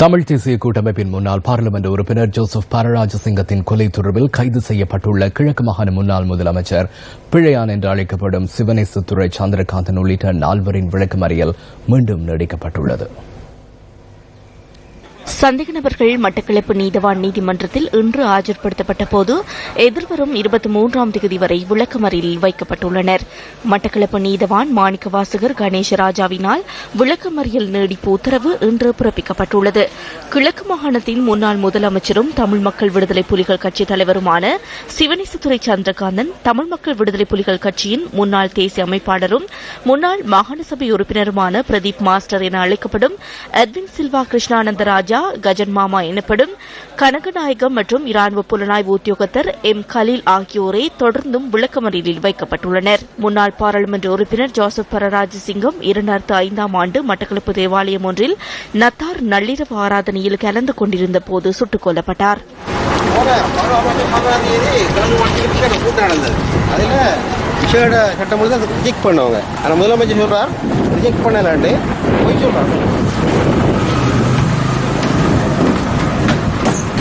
தமிழ் தேசிய கூட்டமைப்பின் முன்னாள் பாராளுமன்ற உறுப்பினர் ஜோசப் பரராஜசிங்கத்தின் கொலை தொடர்பில் கைது செய்யப்பட்டுள்ள கிழக்கு மாகாண முன்னாள் முதலமைச்சர் பிழையான் என்று அழைக்கப்படும் சிவனேசத்துறை சந்திரகாந்தன் உள்ளிட்ட நால்வரின் விளக்கமறியல் மீண்டும் நீடிக்கப்பட்டுள்ளது. சந்தேக நபர்கள் மட்டக்களப்பு நீதவான் நீதிமன்றத்தில் இன்று ஆஜர்படுத்தப்பட்ட போது எதிர்வரும் இருபத்தி மூன்றாம் தேதி வரை விளக்கமறியலில் வைக்கப்பட்டுள்ளனர். மட்டக்களப்பு நீதவான் மாணிக்க வாசகர் கணேசராஜாவினால் விளக்கமறியல் நீடிப்பு உத்தரவு இன்று பிறப்பிக்கப்பட்டுள்ளது. கிழக்கு மாகாணத்தின் முன்னாள் முதலமைச்சரும் தமிழ் மக்கள் விடுதலை புலிகள் கட்சி தலைவருமான சிவனேசத்துறை சந்திரகாந்தன் தமிழ் மக்கள் விடுதலை புலிகள் கட்சியின் முன்னாள் தேசிய அமைப்பாளரும் முன்னாள் மாகாண சபை உறுப்பினருமான பிரதீப் மாஸ்டர் என அழைக்கப்படும் அட்வின் சில்வா கிருஷ்ணானந்த ராஜா கஜன் மாமா எனப்படும் கனகநாயகம் மற்றும் இராணுவ புலனாய்வு உத்தியோகத்தர் எம் கலீல் ஆகியோரை தொடர்ந்தும் விளக்கமறியலில் வைக்கப்பட்டுள்ளனர். முன்னாள் பாராளுமன்ற உறுப்பினர் ஜோசப் பரராஜசிங்கம் இரண்டாயிரத்து ஐந்தாம் ஆண்டு மட்டக்களப்பு தேவாலயம் ஒன்றில் நத்தார் நள்ளிரவு ஆராதனையில் கலந்து கொண்டிருந்த போது சுட்டுக் கொல்லப்பட்டார். விசேட சட்டம் அதை ரிஜெக்ட் ஆனால் முதலமைச்சர் சொல்கிறார் ரிஜெக்ட் பண்ணலான்ட்டு. போய் சொல்கிறாங்க